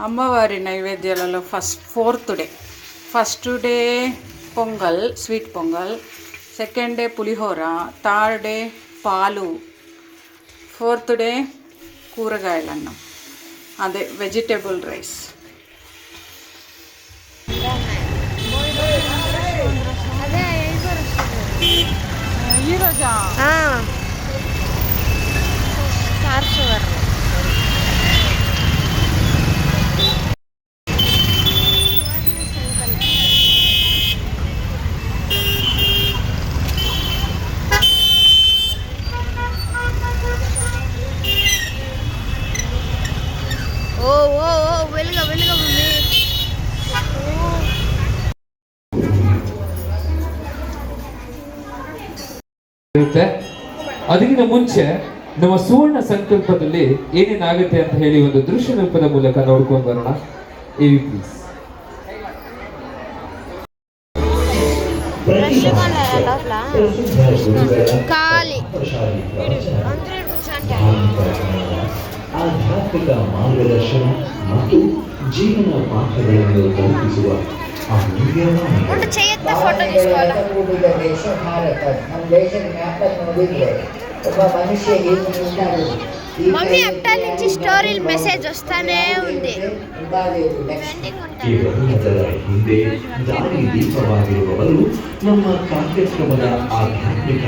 అమ్మవారి నైవేద్యాలలో first fourth day. First day pongal sweet pongal. Second day పులిహోర. Third day పాలు. Fourth day కూరగాయల అన్నం. అదే వెజిటేబుల్ రైస్. ఈరోజా వెలుగ వెలుగ మమ్మీ ಇರುತ್ತೆ ಅದಕ್ಕಿಂತ ಮುಂಚೆ ನಮ್ಮ ಸುವರ್ಣ ಸಂಕಲ್ಪದಲ್ಲಿ ಏನೇನಾಗುತ್ತೆ ಅಂತ ಹೇಳಿ ಒಂದು ದೃಶ್ಯ ರೂಪದ ಮೂಲಕ ನೋಡ್ಕೊಂಡು ಬರೋಣ ಎವಿ ಪ್ಲೀಸ್ బ్రష్ కొన్నారా లోపల ఖాళీ హండ్రెడ్ పర్సెంట్ ಆಧ್ಯಾತ್ಮಿಕ ಮಾರ್ಗದರ್ಶನ ಮತ್ತು ಜೀವನ ಪಾಠಗಳನ್ನು ಕಲ್ಪಿಸುವ ಅಮೂಲ್ಯವಾದ ఉంటే చెయ్యొత్త ఫోటో తీసుకోవాలా ಕೂಡಿದ ದೇಶ ಭಾರತ ನಮ್ಮ ದೇಶದ ಮ್ಯಾಪ್ ನೋಡಿದ್ರೆ ಒಬ್ಬ ಮನುಷ್ಯ ಏನು ఉంటాడు ఈ మమ్మీ అప్పటి నుంచి స్టోరీలు మెసేజ్ వస్తానే ఉంది ఉగాది నెక్స్ట్ ట్రెండింగ్ ಈ ఉంటుంది ಬಹುಮತದ ಹಿಂದೆ ದಾರಿ ದೀಪವಾಗಿರುವವರು ನಮ್ಮ ಕಾರ್ಯಕ್ರಮದ ಆಧ್ಯಾತ್ಮಿಕ